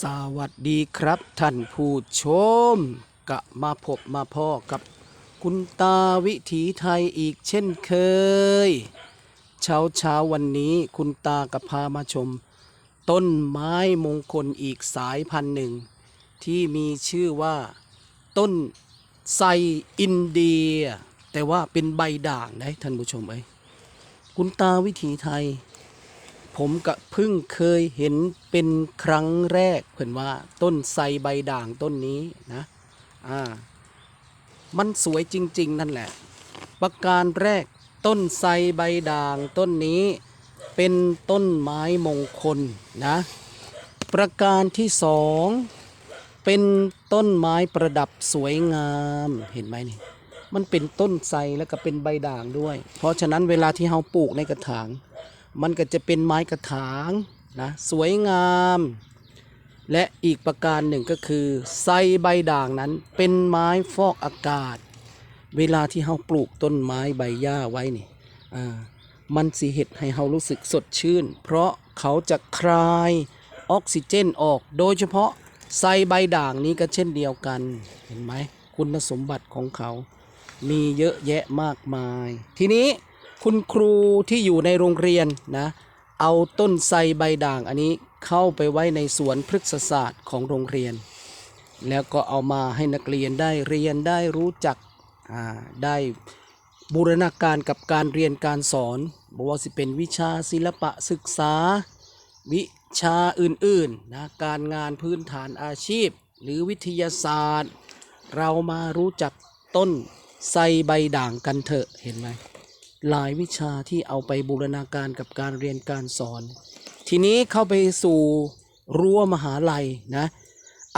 สวัสดีครับท่านผู้ชมกะมาพบมาพ่อกับคุณตาวิถีไทยอีกเช่นเคย เช้าเช้าวันนี้คุณตากับพามาชม ต้นไม้มงคลอีกสายพันธุ์หนึ่ง ที่มีชื่อว่า ต้นไทรอินเดีย แต่ว่าเป็นใบด่างได้ท่านผู้ชมเอ้ยคุณตาวิถีไทย ผมก็เพิ่งเคยเห็นเป็นครั้งแรกเพิ่นว่าต้นไทรใบด่างต้นนี้นะอ่ามันสวยจริง ๆ นั่นแหละ ประการแรกต้นไทรใบด่างต้นนี้เป็นต้นไม้มงคลนะ ประการที่สองเป็นต้นไม้ประดับสวยงามเห็นไหมนี่มันเป็นต้นไทรแล้วก็เป็นใบด่างด้วย เพราะฉะนั้นเวลาที่เราปลูกในกระถาง มันก็จะเป็นไม้กระถางนะสวยงาม และอีกประการหนึ่งก็คือไทรใบด่างนั้นเป็นไม้ฟอกอากาศ เวลาที่เราปลูกต้นไม้ใบหญ้าไว้นี่มันสิเห็ดให้เรารู้สึกสดชื่น เพราะเขาจะคลายออกซิเจนออก โดยเฉพาะไทรใบด่างนี้ก็เช่นเดียวกันเห็นไหมคุณสมบัติของเขา มีเยอะแยะมากมาย ทีนี้ คุณครูที่อยู่ในโรงเรียนนะเอาต้นไทรใบด่างอันนี้เข้าไปไว้ในสวนพฤกษศาสตร์ของโรงเรียน แล้วก็เอามาให้นักเรียนได้เรียนได้รู้จักได้บูรณาการกับการเรียนการสอนบอกว่าสิเป็นวิชาศิลปะศึกษา วิชาอื่นๆนะการงานพื้นฐานอาชีพ หรือวิทยาศาสตร์ เรามารู้จักต้นไทรใบด่างกันเถอะเห็นไหม หลายวิชาที่เอาไปบูรณาการกับการเรียนการสอน ทีนี้เข้าไปสู่รั้วมหาลัยนะ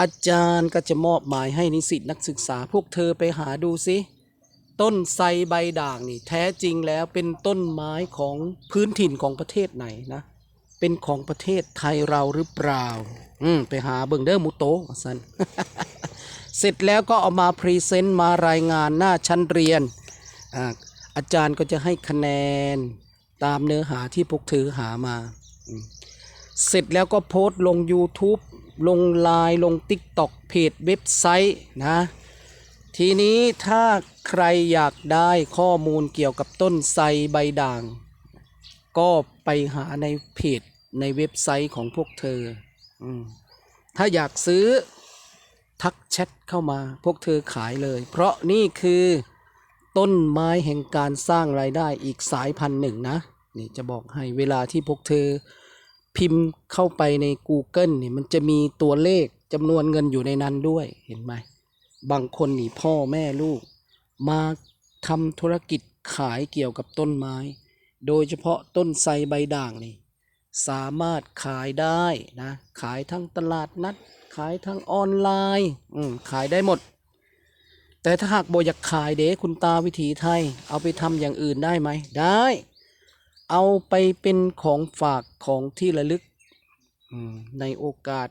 อาจารย์ก็จะมอบหมายให้นิสิตนักศึกษาพวกเธอไปหาดูสิต้นไทรใบด่างนี่แท้จริงแล้วเป็นต้นไม้ของพื้นถิ่นของประเทศไหนนะ เป็นของประเทศไทยเราหรือเปล่า อืมไปหาเบิ่งเด้อมูโตว่าสันเสร็จแล้วก็เอามาพรีเซนต์มารายงานหน้าชั้นเรียนอ่า อาจารย์ก็จะให้คะแนนตามเนื้อหาที่พวกเธอหามา เสร็จแล้วก็โพสต์ลง YouTube ลงไลน์ลง TikTok เพจเว็บไซต์นะ ทีนี้ถ้าใครอยากได้ข้อมูลเกี่ยวกับต้นไทรใบด่าง ก็ไปหาในเพจในเว็บไซต์ของพวกเธออถ้าอยากซื้อทักแชทเข้ามาพวกเธอขายเลย เพราะนี่คือ ต้นไม้แห่งการสร้างรายได้อีกสายพันธุ์หนึ่งนะนี่จะบอกให้เวลาที่พวกเธอพิมพ์เข้าไปใน Google นี่มันจะมีตัวเลขจำนวนเงินอยู่ในนั้นด้วยเห็นไหม บางคนนี่พ่อแม่ลูก มาทำธุรกิจขายเกี่ยวกับต้นไม้ โดยเฉพาะต้นไทรใบด่างนี่ สามารถขายได้นะ ขายทั้งตลาดนัด ขายทั้งออนไลน์ ขายได้หมด แต่ถ้าหากบอยากขายเด้คุณตาวิถีไทย เอาไปทำอย่างอื่นได้ไหม ได้ เอาไปเป็นของฝากของที่ระลึกอืมในโอกาส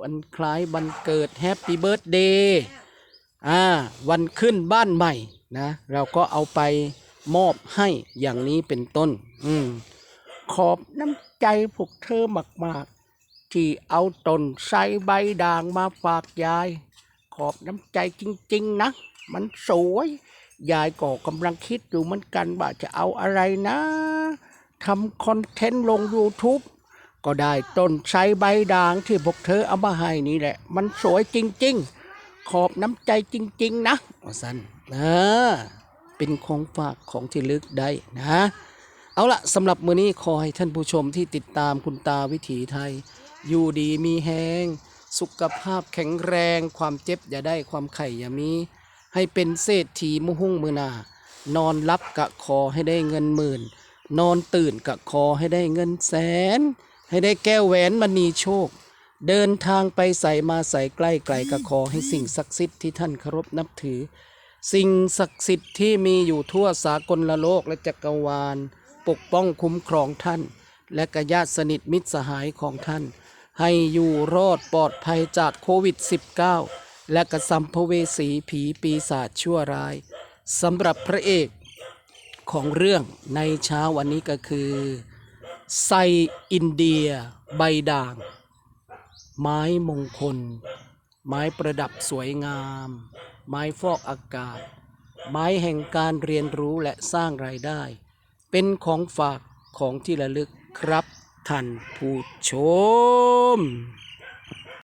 วันคล้ายวันเกิดแฮปปี้เบิร์ดเดย์อ่าวันขึ้นบ้านใหม่นะเราก็เอาไปมอบให้อย่างนี้เป็นต้น อืมขอบน้ำใจพวกเธอมาก ๆ ที่เอาต้นไทรใบด่างมาฝากยาย ขอบน้ำใจจริง ๆ นะ มันสวย ยายก็กำลังคิดอยู่เหมือนกันว่าจะเอาอะไรนะทำคอนเทนต์ลง YouTube ก็ได้ต้นไทรใบด่างที่พวกเธอเอามาให้นี่แหละ มันสวยจริง ๆ ขอบน้ำใจจริง ๆ นะสันเออเป็นของฝากของที่ลึกได้นะ เอาละสำหรับมื้อนี้ขอให้ท่านผู้ชมที่ติดตามคุณตาวิถีไทย อยู่ดีมีแหง สุขภาพแข็งแรง ความเจ็บอย่าได้ความไข่อย่ามี ให้เป็นเศรษฐีมุหุ่งมือนานอนรับกะคอให้ได้เงินหมื่น นอนตื่นกะคอให้ได้เงินแสน ให้ได้แก้วแหวนมณีโชค เดินทางไปใส่มาใส่ใกล้ไกลกะขอให้สิ่งศักดิ์สิทธิ์ที่ท่านเคารพนับถือ สิ่งศักดิ์สิทธิ์ที่มีอยู่ทั่วสากลโลกและจักรวาล ปกป้องคุ้มครองท่าน และกญาติสนิทมิตรสหายของท่าน ให้อยู่รอดปลอดภัยจากโควิด -19 และกระสัมภเวสีผีปีศาจชั่วร้ายสำหรับพระเอกของเรื่องในเช้าวันนี้ก็คือไซอินเดีย ใบด่าง ไม้มงคล ไม้ประดับสวยงาม ไม้ฟอกอากาศ ไม้แห่งการเรียนรู้และสร้างรายได้ เป็นของฝากของที่ระลึกครับ ท่านผู้ชม